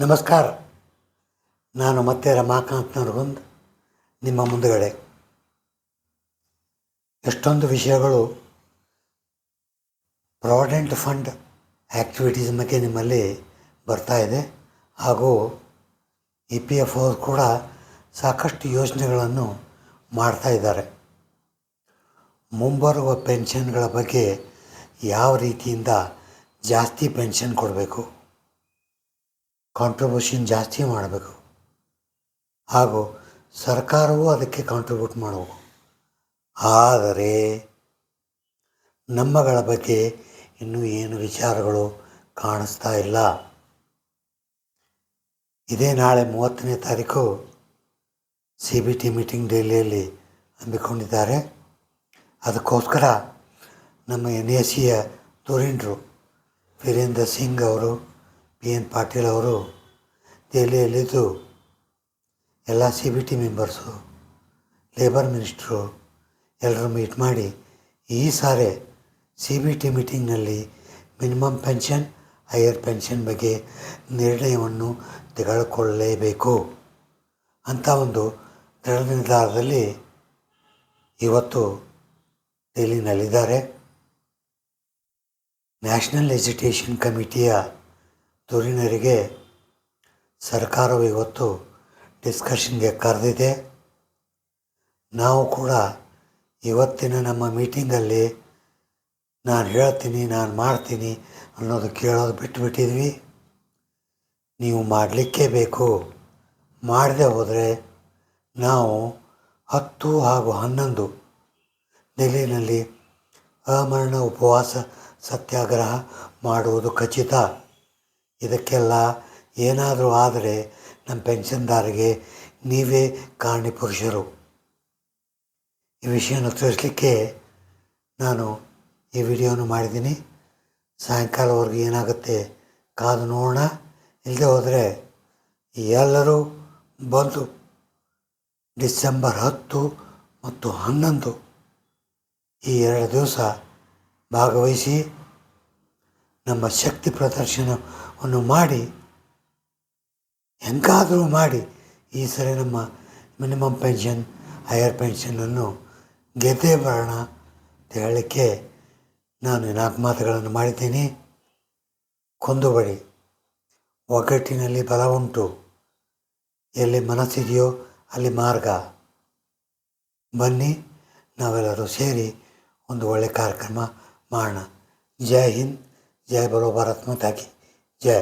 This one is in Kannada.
ನಮಸ್ಕಾರ. ನಾನು ಮತ್ತೆ ರಮಾಕಾಂತ್ನವ್ರು ಬಂದು ನಿಮ್ಮ ಮುಂದುಗಡೆ. ಎಷ್ಟೊಂದು ವಿಷಯಗಳು ಪ್ರಾವಿಡೆಂಟ್ ಫಂಡ್ ಆ್ಯಕ್ಟಿವಿಟೀಸ್ ಬಗ್ಗೆ ನಿಮ್ಮಲ್ಲಿ ಬರ್ತಾ ಇದೆ. ಹಾಗೂ ಇ ಪಿ ಎಫ್ ಅವರು ಕೂಡ ಸಾಕಷ್ಟು ಯೋಜನೆಗಳನ್ನು ಮಾಡ್ತಾ ಇದ್ದಾರೆ. ಮುಂಬರುವ ಪೆನ್ಷನ್ಗಳ ಬಗ್ಗೆ ಯಾವ ರೀತಿಯಿಂದ ಜಾಸ್ತಿ ಪೆನ್ಷನ್ ಕೊಡಬೇಕು? ಕಾಂಟ್ರಿಬ್ಯೂಷನ್ ಜಾಸ್ತಿ ಮಾಡಬೇಕು. ಹಾಗೂ ಸರ್ಕಾರವೂ ಅದಕ್ಕೆ ಕಾಂಟ್ರಿಬ್ಯೂಟ್ ಮಾಡಬೇಕು ಆದರೆ ನಮ್ಮಗಳ ಬಗ್ಗೆ ಇನ್ನೂ ಏನು ವಿಚಾರಗಳು ಕಾಣಿಸ್ತಾ ಇಲ್ಲ. ಇದೇ ನಾಳೆ ಮೂವತ್ತನೇ ತಾರೀಕು ಸಿ ಬಿ ಟಿ ಮೀಟಿಂಗ್ ಡೆಲ್ಲಿಯಲ್ಲಿ ಹಮ್ಮಿಕೊಂಡಿದ್ದಾರೆ. ಅದಕ್ಕೋಸ್ಕರ ನಮ್ಮ ಎನ್ ಎ ಸಿಯ ಧುರೀಣರು ವೀರೇಂದ್ರ ಸಿಂಗ್ ಅವರು ಪಿ ಎನ್ ಪಾಟೀಲ್ ಅವರು ದೆಹಲಿಯಲ್ಲಿದ್ದು ಎಲ್ಲ C B T members, labour minister ಎಲ್ಲರೂ ಮೀಟ್ ಮಾಡಿ ಈ ಸಾರಿ ಸಿ ಬಿ ಟಿ ಮೀಟಿಂಗ್ನಲ್ಲಿ ಮಿನಿಮಮ್ ಪೆನ್ಷನ್, ಹೈಯರ್ ಪೆನ್ಷನ್ ಬಗ್ಗೆ ನಿರ್ಣಯವನ್ನು ತೆಗೆದುಕೊಳ್ಳಲೇಬೇಕು ಅಂತ ಒಂದು ದೃಢ ನಿರ್ಧಾರದಲ್ಲಿ ಇವತ್ತು ದೆಹಲಿನಲ್ಲಿದ್ದಾರೆ. ನ್ಯಾಷನಲ್ ಎಜುಕೇಷನ್ ಕಮಿಟಿಯ ಧುರೀಣರಿಗೆ ಸರ್ಕಾರವು ಇವತ್ತು ಡಿಸ್ಕಷನ್ಗೆ ಕರೆದಿದೆ. ನಾವು ಕೂಡ ಇವತ್ತಿನ ನಮ್ಮ ಮೀಟಿಂಗಲ್ಲಿ ನಾನು ಹೇಳ್ತೀನಿ, ನಾನು ಮಾಡ್ತೀನಿ ಅನ್ನೋದು ಕೇಳೋದು ಬಿಟ್ಟುಬಿಟ್ಟಿದ್ವಿ ನೀವು ಮಾಡಲಿಕ್ಕೆ ಬೇಕು. ಮಾಡದೆ ಹೋದರೆ ನಾವು ಹತ್ತು ಹಾಗೂ ಹನ್ನೊಂದು ದಿಲ್ಲಿನಲ್ಲಿ ಅಮರಣ ಉಪವಾಸ ಸತ್ಯಾಗ್ರಹ ಮಾಡುವುದು ಖಚಿತ. ಇದಕ್ಕೆಲ್ಲ ಏನಾದರೂ ಆದರೆ ನಮ್ಮ ಪೆನ್ಷನ್ದಾರರಿಗೆ ನೀವೇ ಕಾರಣೀಪುರುಷರು ಈ ವಿಷಯನ ತಿಳಿಸ್ಲಿಕ್ಕೆ ನಾನು ಈ ವಿಡಿಯೋನು ಮಾಡಿದ್ದೀನಿ. ಸಾಯಂಕಾಲವರೆಗೂ ಏನಾಗುತ್ತೆ ಕಾದು ನೋಡೋಣ. ಇಲ್ಲದೆ ಹೋದರೆ ಎಲ್ಲರೂ ಬಂದು ಡಿಸೆಂಬರ್ ಹತ್ತು ಮತ್ತು ಹನ್ನೊಂದು ಈ ಎರಡು ದಿವಸ ಭಾಗವಹಿಸಿ ನಮ್ಮ ಶಕ್ತಿ ಪ್ರದರ್ಶನವನ್ನು ಮಾಡಿ ಹೆಂಗಾದರೂ ಮಾಡಿ ಈ ಸರಿ ನಮ್ಮ ಮಿನಿಮಮ್ ಪೆನ್ಷನ್, ಹೈಯರ್ ಪೆನ್ಷನನ್ನು ಗೆದ್ದೇ ಬರೋಣ ಅಂತ ಹೇಳಲಿಕ್ಕೆ ನಾನು ನಾಲ್ಕು ಮಾತುಗಳನ್ನು ಮಾಡಿದ್ದೀನಿ. ಕೊಂದುಬಡಿ ಒಗ್ಗಟ್ಟಿನಲ್ಲಿ ಬಲ ಉಂಟು. ಎಲ್ಲಿ ಮನಸ್ಸಿದೆಯೋ ಅಲ್ಲಿ ಮಾರ್ಗ. ಬನ್ನಿ, ನಾವೆಲ್ಲರೂ ಸೇರಿ ಒಂದು ಒಳ್ಳೆಯ ಕಾರ್ಯಕ್ರಮ ಮಾಡೋಣ. ಜೈ ಹಿಂದ್. जय बोलो भारत माता की जय।